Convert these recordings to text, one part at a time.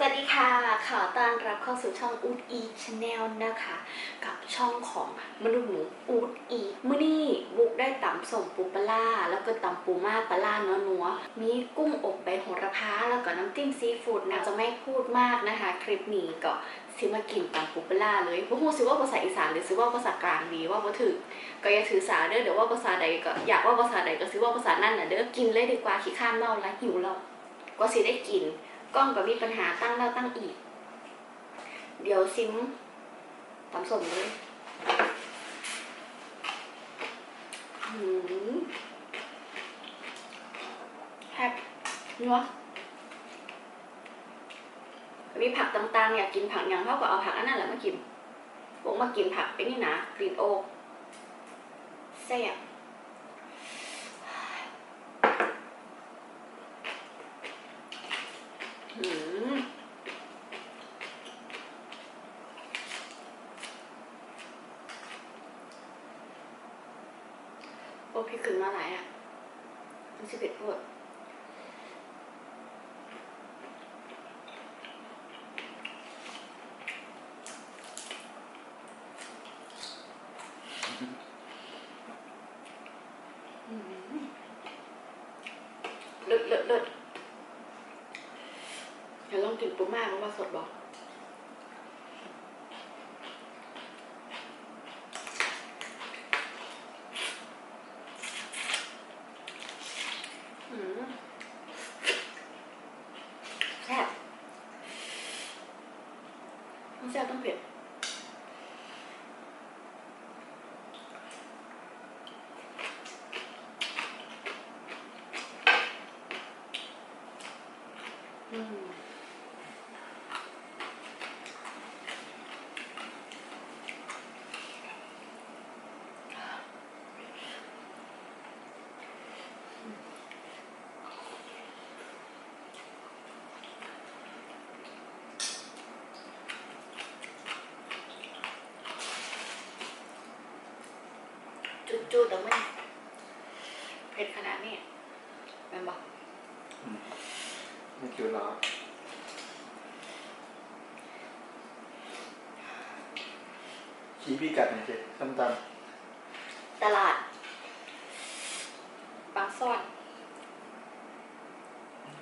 สวัสดีค่ะขอต้อนรับเข้าสู่ช่องอูดอีชาแนลนะคะ กับช่องของมนุษย์หมูอูดอีมื่อนี้บุกได้ตำส่งปูปลาแล้วก็ตำปูมาปลาเนื้อนัวมีกุ้งอบใบโหระพาแล้วก็น้ำจิ้มซีฟู้ดนะจะไม่พูดมากนะคะ คลิปนี้ก็สิมากินตำปูปลาเลยพวกฮู้สิว่าภาษาอีสานหรือสิว่าภาษากลางดีว่าบ่ถึกก็อย่าถือสาเด้อเดี๋ยวว่าภาษาใดก็อยากว่าภาษาใดก็สิว่าภาษานั่นน่ะเด้อกินเลยดีกว่าขี้ข้ามเมาแล้วหิวแล้วก็สิได้กิน กล้องก็มีปัญหาตั้งแล้วตั้งอีก เดี๋ยวซิมตำส่งเลยหืมแฮปนัวมีผักต่างๆอยากกินผักอย่างเขาก็เอาผักอันนั้นแหละมากินบอกมากินผักไปนี่นะกรีนโอ๊กแซ่บหืม โอ้พี่ขึ้น มาหลายอะมันสิเผ็ดโพดอืมเลิศเลิศเลิศเดี๋ยวลองกินปูม่ามันว่าสดบอก อืมแซ่บ ต้องแจุดๆแต่ไม่เผ็ดขนาดนี้แม่นบอกไม่คิวหรอชี้พี่กัดหน่อยสิส้มตตลาด บางซ่อน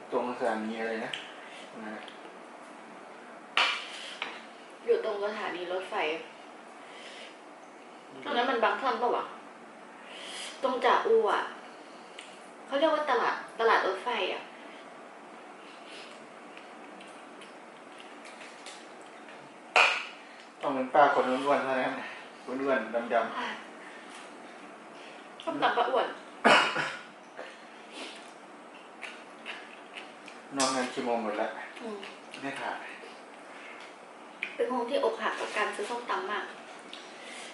ำตรงสถานีอะไรนะนะอยู่ตรงสถานีรถไฟตรงนั้นมันบางซ่อนปะวะ ตรงจ่าอูอะเขาเรียกว่าตลาดตลาดรถไฟอะต้องเป็นป้าคนอ้วนๆเท่านั้นอ้วนๆดำส้มตำปลาอ้วนๆนอกนั้นชิโมงหมดแล้วอืมไม่ขาดเป็นคนที่อกหักกับการซื้อส้มตำมาก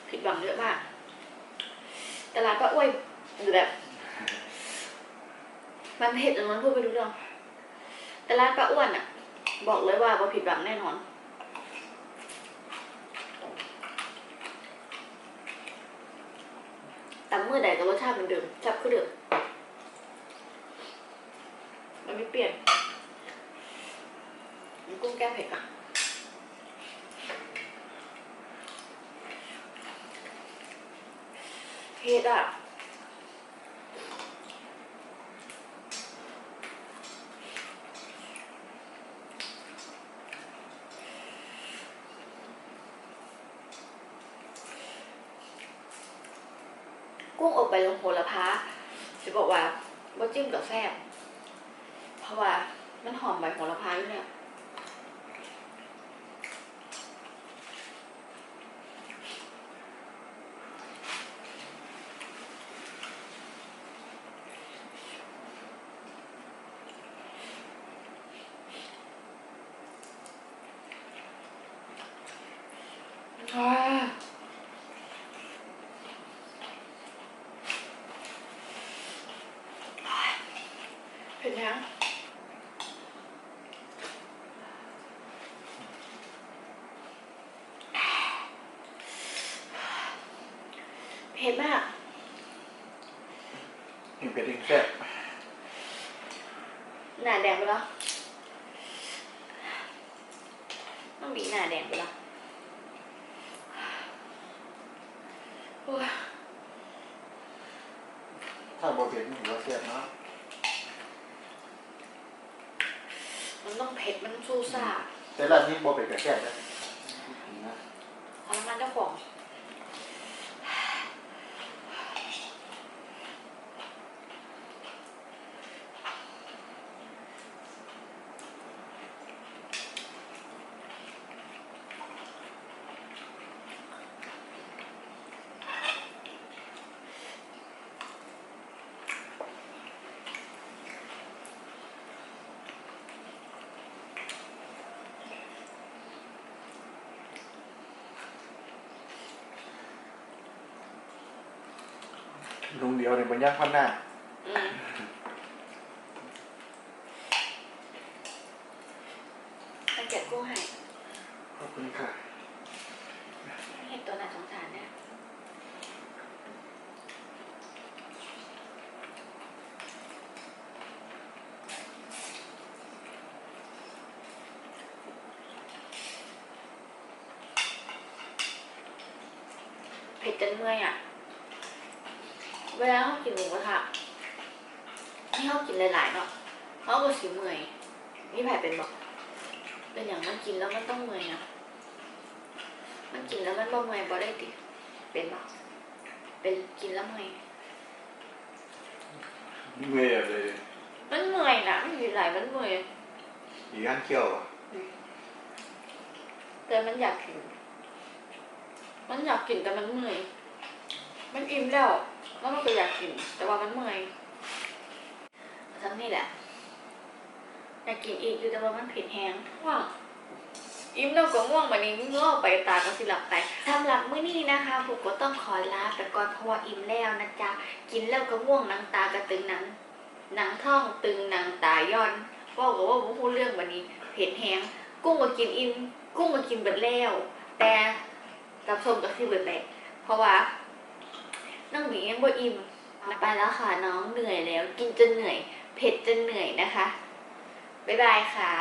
ผิดหวังเยอะมาก ตลาดป้าอ้วยหรือแบบ มันเผ็ดจนมันพูดไม่รู้เรื่อง แต่ร้านป้าอ้วนอะบอกเลยว่าบ่ผิดหวังแน่นอนแต่เมื่อใดก็รสชาติเหมือนเดิมจับคือเดิมมันไม่เปลี่ยนกุ้งแก้เผ็ดอะ เผ็ดอะกุ้งอบใบลงโหระพาจะบอกว่าบ่จิ้มกับแซ่บเพราะว่ามันหอมใบโหระพาอยู่เนี่ย เผ็ดยังเผ็ดมากยิ่งเป็ดยิ่งแซ่บหน้าแดงไปแล้วบีหน้าแดงไปละโอ้ยถ้าโบเผ็ดมันถือว่าแซ่บเนาะ มันต้องเผ็ดมันสู้ซ่าแต่ร้านนี้โบเผ็ดกับแซ่บนะนะทรมานเจ้าของ ลุงเดียวในบนย่างพันหน้าอืมไปเก็บกุ้งให้ขอบคุณค่ะเห็นตัวน่าสงสารเนี่ยเผ็ดจนเมื่อยอะ เวลาเขากินหมูกระทะให้เขากินหลายๆเนาะเขาก็สิเมื่อยนี่แผลเป็นบอกเป็นอย่างมันกินแล้วมันต้องเมื่อยนะมันกินแล้วมันบ่เมื่อยบ่ได้ติเป็นบอกเป็นกินแล้วเมื่อยเมื่อยเลยมันเมื่อยนะมันกินหลายมันเมื่อยอีกอันเคี่ยวอะแต่มันอยากกิน มันอยากกินแต่มันเมื่อย มันอิ่มแล้ว แล้วมันก็อยากกิน แต่ว่ามันเมื่อยทั้งนี้แหละอยากกินอีกอยู่แต่ว่ามันเผ็ดแห้งว่างอิ่มแล้วก็ง่วงวันนี้ง่วงไปตาก็สิหลับไปสำหรับมื้อนี้นะคะผมก็ต้องขอลาไปก่อนเพราะว่าอิ่มแล้วนะจ๊ะกินแล้วก็ง่วงหนังตากระตึงหนังหนังท้องตึงหนังตาย้อนว่าก็ว่าผมพูดเรื่องวันนี้เผ็ดแห้งกุ้งก็กินอิ่มกุ้งก็กินเบิดแล้ว แต่กับส้มก็คือเบิดแหละเพราะว่า น้องหมียังบ่อิ่มไปแล้วค่ะน้องเหนื่อยแล้ว กินจนเหนื่อย เผ็ดจนเหนื่อยนะคะ บ๊ายบายค่ะ